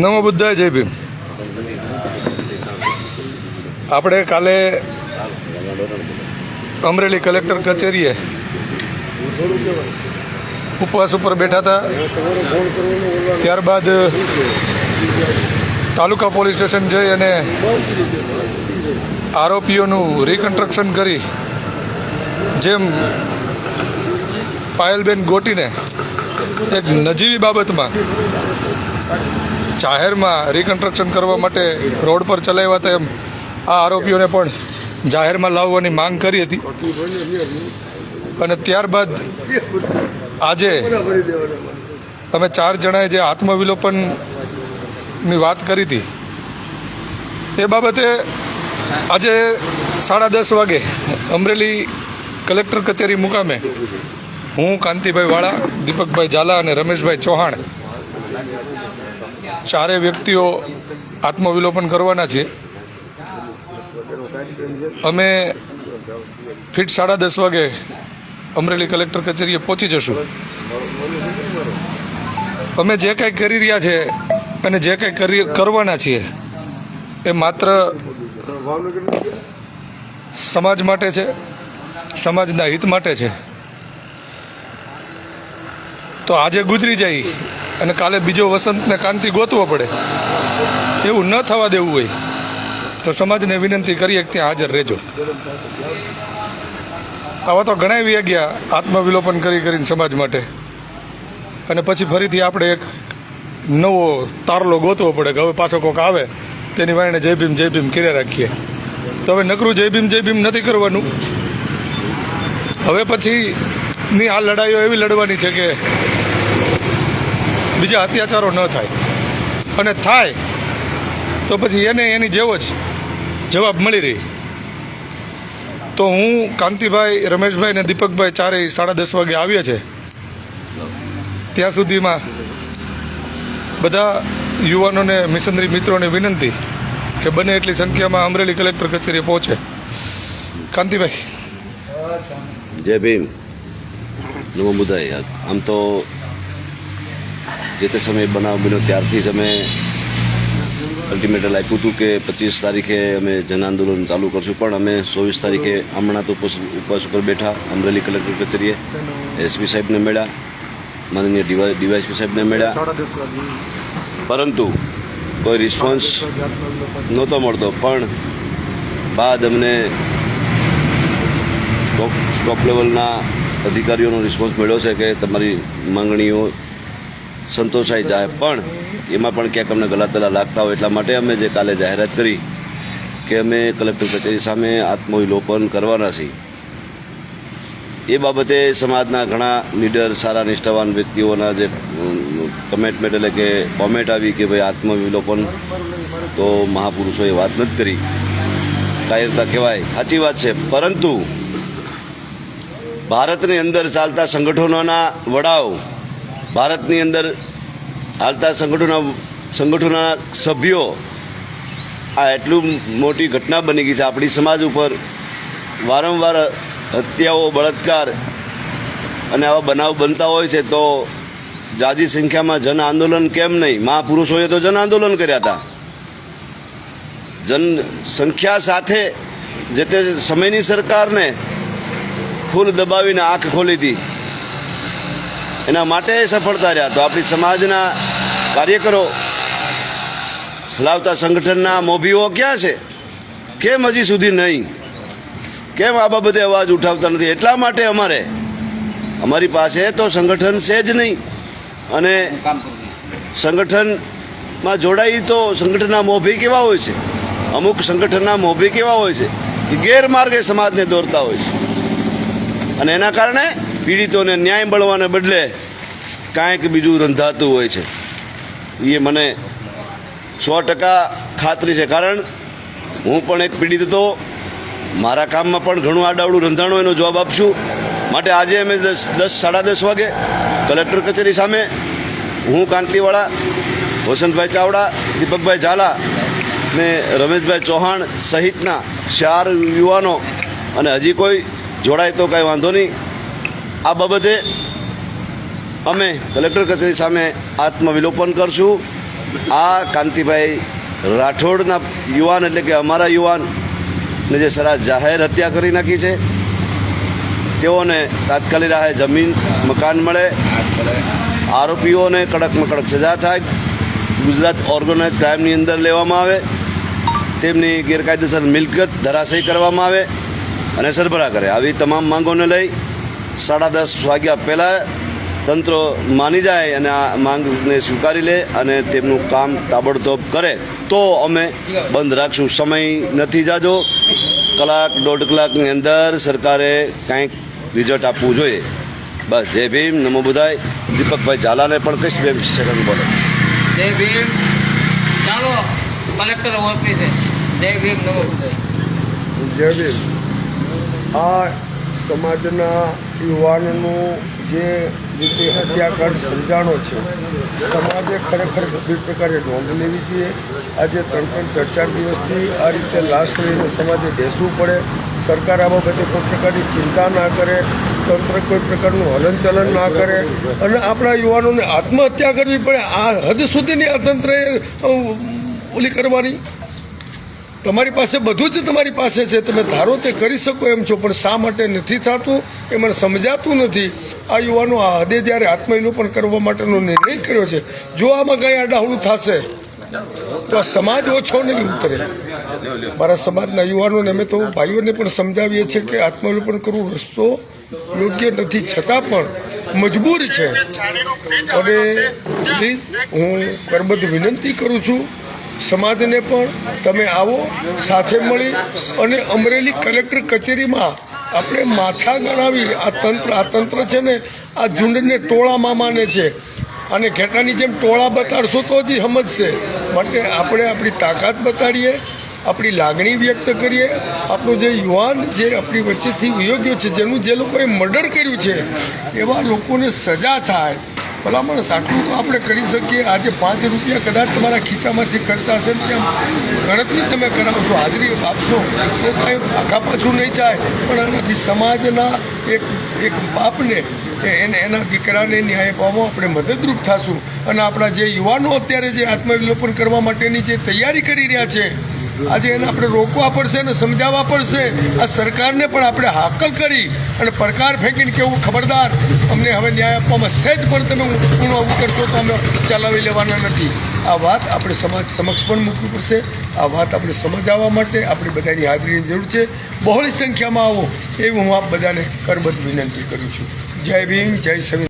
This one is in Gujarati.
નમો બુદ્ધાય, જય ભીમ. આપણે કાલે અમરેલી કલેક્ટર કચેરીએ ઉપવાસ ઉપર બેઠા હતા. ત્યારબાદ તાલુકા પોલીસ સ્ટેશન જઈ અને આરોપીઓનું રિકન્સ્ટ્રક્શન કરી, જેમ પાયલબેન ગોટીને એક નજીવી બાબતમાં જાહેરમાં રિકન્સ્ટ્રક્શન કરવા માટે રોડ પર ચલાવ્યા હતા એમ આ આરોપીઓને પણ જાહેરમાં લાવવાની માંગ કરી હતી. અને ત્યારબાદ આજે અમે ચાર જણાએ જે આત્મવિલોપનની વાત કરી હતી, એ બાબતે આજે સાડા દસ વાગે અમરેલી કલેક્ટર કચેરી મુકામે હું કાંતિભાઈ વાળા દીપકભાઈ ઝાલા અને રમેશભાઈ ચૌહાણ. ચારે વ્યક્તિઓ આત્મવિલોપન કરવાના છે. અમે ફીટ સાડા દસ વાગે અમરેલી કલેક્ટર કચેરીએ પહોંચી જશું. અમે જે કાંઈ કરી રહ્યા છે અને જે કાંઈ કરી, કરવાના છીએ, એ માત્ર સમાજ માટે છે, સમાજના હિત માટે છે. તો આજે ગુજરી જાય અને કાલે બીજો વસંતને કાંતિ ગોતવો પડે. એવું ન થવા દેવું હોય તો સમાજને વિનંતી કરીએ ત્યાં હાજર રહેજો. આવા તો ઘણા વ્યા ગયા આત્મવિલોપન કરી કરીને સમાજ માટે. અને પછી ફરીથી આપણે એક નવો તારલો ગોતવો પડે કે હવે પાછો કોક આવે, તેની વાયણે જય ભીમ જય ભીમ કર્યા રાખીએ. તો હવે નકરું જય ભીમ જય ભીમ નથી કરવાનું. હવે પછીની આ લડાઈઓ એવી લડવાની છે કે બીજા અત્યાચારો ન થાય. અને થાય, તો પછી એને એની જેવો જ જવાબ મળી રહી. તો હું કાંતિભાઈ, રમેશભાઈ અને દીપકભાઈ ચારેય સાડા દસ વાગે આવ્યા છે. ત્યાં સુધીમાં બધા યુવાનોને, મિશનરી મિત્રોને વિનંતી કે બને એટલી સંખ્યામાં અમરેલી કલેક્ટર કચેરીએ પહોંચે. કાંતિભાઈ. જય ભીમ. નમો બુધાઈ. આમ તો જે તે સમયે બનાવ બન્યો ત્યારથી જ અમે અલ્ટિમેટલ આપ્યું હતું કે પચીસ તારીખે અમે જન આંદોલન ચાલુ કરશું. પણ અમે ચોવીસ તારીખે હમણાં તો ઉપવાસ ઉપર બેઠા, અમરેલી કલેક્ટર કચેરીએ. એસપી સાહેબને મળ્યા, માનનીય ડીવાય ડીવાયસપી સાહેબને મળ્યા. પરંતુ કોઈ રિસ્પોન્સ નહોતો મળતો. પણ બાદ અમને સ્ટોપ સ્ટોપ લેવલના અધિકારીઓનો રિસ્પોન્સ મળ્યો છે કે તમારી માંગણીઓ સંતોષાઈ જાય. પણ એમાં પણ ક્યાંક અમને ગલાતલા લાગતા હોય એટલા માટે અમે જે કાલે જાહેરાત કરી કે અમે કલેક્ટર કચેરી સામે આત્મવિલોપન કરવાના છીએ. એ બાબતે સમાજના ઘણા લીડર, સારા નિષ્ઠાવાન વ્યક્તિઓના જે કમેન્ટમેન્ટ એટલે કે કોમેન્ટ આવી કે ભાઈ આત્મવિલોપન તો મહાપુરુષોએ વાત નથી કરી. કાયરતા કહેવાય. સાચી વાત છે. પરંતુ ભારતની અંદર ચાલતા સંગઠનોના વડાઓ ભારતની અંદર હાલતા સંગઠનો સંગઠનોના સભ્યો આ એટલું મોટી ઘટના બની ગઈ છે. આપણી સમાજ ઉપર વારંવાર હત્યાઓ, બળાત્કાર અને આવા બનાવ બનતા હોય છે તો જાજી સંખ્યામાં જન આંદોલન કેમ નહીં? મહાપુરુષોએ તો જન આંદોલન કર્યા હતા. જન સંખ્યા સાથે જે તે સમયની સરકારને ફૂલ દબાવીને આંખ ખોલી હતી એના માટે સફળતા રહ્યા. તો આપણી સમાજના કાર્યકરો ચલાવતા સંગઠનના મોભીઓ ક્યાં છે? કેમ હજી સુધી નહીં? કેમ આ બાબતે અવાજ ઉઠાવતા નથી? એટલા માટે અમારે, અમારી પાસે તો સંગઠન છે જ નહીં. અને સંગઠનમાં જોડાઈ તો સંગઠનના મોભી કેવા હોય છે? અમુક સંગઠનના મોભી કેવા હોય છે? કે ગેરમાર્ગે સમાજને દોરતા હોય છે. અને એના કારણે પીડિતોને ન્યાય મળવાને બદલે કાંઈક બીજું રંધાતું હોય છે. એ મને સો ટકા ખાતરી છે. કારણ હું પણ એક પીડિત હતો. મારા કામમાં પણ ઘણું આડાવડું રંધાણું એનો જવાબ આપશું. માટે આજે અમે દસ દસ, સાડા દસ વાગે કલેક્ટર કચેરી સામે હું, કાંતિવાળા, વસંતભાઈ ચાવડા, દીપકભાઈ ઝાલા ને રમેશભાઈ ચૌહાણ સહિતના ચાર યુવાનો અને હજી કોઈ જોડાય તો કાંઈ વાંધો નહીં. આ બાબતે અમે કલેક્ટર કચેરી સામે આત્મવિલોપન કરશું. આ કાંતિભાઈ રાઠોડના યુવાન એટલે કે અમારા યુવાનને જે સરા જાહેર હત્યા કરી નાખી છે, તેઓને તાત્કાલિક રાહે જમીન, મકાન મળે. આરોપીઓને કડકમાં કડક સજા થાય. ગુજરાત ઓર્ગેનાઇઝ ક્રાઇમની અંદર લેવામાં આવે. તેમની ગેરકાયદેસર મિલકત ધરાશય કરવામાં આવે અને સરભરા કરે. આવી તમામ માંગોને લઈ સાડા દસ વાગ્યા પહેલાં તંત્ર માની જાય અને આ માંગને સ્વીકારી લે અને તેમનું કામ તાબડતોબ કરે તો અમે બંધ રાખશું. સમય નથી જાજો. કલાક દોઢ કલાકની અંદર સરકારે કાંઈક રિઝલ્ટ આપવું જોઈએ. બસ જય ભીમ નમો બુધાય. દીપકભાઈ ઝાલાને પણ કહીશ બે સેકન્ડ બોલો. જય ભીમ. ચાલો કલેક્ટર ઓફિસે જય ભીમ નમો બુધાય. જય ભીમ. આ સમાજના યુવાનનું જે રીતે હત્યાકાંડ સર્જાણો છે, સમાજે ખરેખર ગંભીર પ્રકારે નોંધ લેવી જોઈએ. આજે ત્રણ ત્રણ ચાર ચાર દિવસથી આ રીતે લાશ લઈને સમાજે બેસવું પડે. સરકાર આ બાબતે કોઈ પ્રકારની ચિંતા ના કરે. તંત્ર કોઈ પ્રકારનું હલનચલન ના કરે. અને આપણા યુવાનોને આત્મહત્યા કરવી પડે. આ હદ સુધીની આ તંત્રએ ઓલી કરવાની. તમારી પાસે બધું જ તમારી પાસે છે. તમે ધારો તે કરી શકો એમ છો, પણ શા માટે નથી થતું એ મને સમજાતું નથી. આ યુવાનો આ હદે જ્યારે આત્મવિલોપન કરવા માટેનો નિર્ણય કર્યો છે, જો આમાં કંઈ આડાહળું થશે, તો આ સમાજ ઓછો નહીં ઉતરે. મારા સમાજના યુવાનોને અમે તો ભાઈઓને પણ સમજાવીએ છીએ કે આત્મવિલોપન કરવું રસ્તો યોગ્ય નથી. છતાં પણ મજબૂર છે. અને પ્લીઝ, હું કરબદ્ધ વિનંતી કરું છું સમાજને પણ તમે આવો, સાથે મળી અને અમરેલી કલેક્ટર કચેરીમાં આપણે માથા ગણાવી. આ તંત્ર આ તંત્ર છે ને, આ ઝુંડને ટોળામાં માને છે. અને ઘેટાની જેમ ટોળા બતાડશો તો જ સમજશે. માટે આપણે આપણી તાકાત બતાડીએ, આપણી લાગણી વ્યક્ત કરીએ. આપણો જે યુવાન જે આપણી વચ્ચેથી વિયોગ્યો છે, જેનું જે લોકોએ મર્ડર કર્યું છે, એવા લોકોને સજા થાય. ભલામણ આટલું તો આપણે કરી શકીએ. આજે પાંચ રૂપિયા કદાચ તમારા ખીચામાંથી કરતા હશે ને ત્યાં ગણતરી તમે કરાવશો, હાજરી આપશો. તો કાંઈ આખા પાછું નહીં થાય. પણ આનાથી સમાજના એક એક બાપને એને, એના દીકરાને ન્યાય પામવા આપણે મદદરૂપ થશું. અને આપણા જે યુવાનો અત્યારે જે આત્મવિલોપન કરવા માટેની જે તૈયારી કરી રહ્યા છે આજે એને આપણે રોકવા પડશે અને સમજાવવા પડશે. આ સરકારને પણ આપણે હાકલ કરી અને પડકાર ફેંકીને કેવું ખબરદાર, અમને હવે ન્યાય આપવામાં સહેજ પણ તમે ઊણું આવું કરશો તો અમે ચલાવી લેવાના નથી. આ વાત આપણે સમાજ સમક્ષ પણ મૂકવી પડશે. આ વાત આપણે સમજાવવા માટે આપણી બધાની હાજરીની જરૂર છે. બહોળી સંખ્યામાં આવો. એવું હું આપ બધાને કરબદ્ધ વિનંતી કરું છું. જય ભીમ, જય સંવિધાન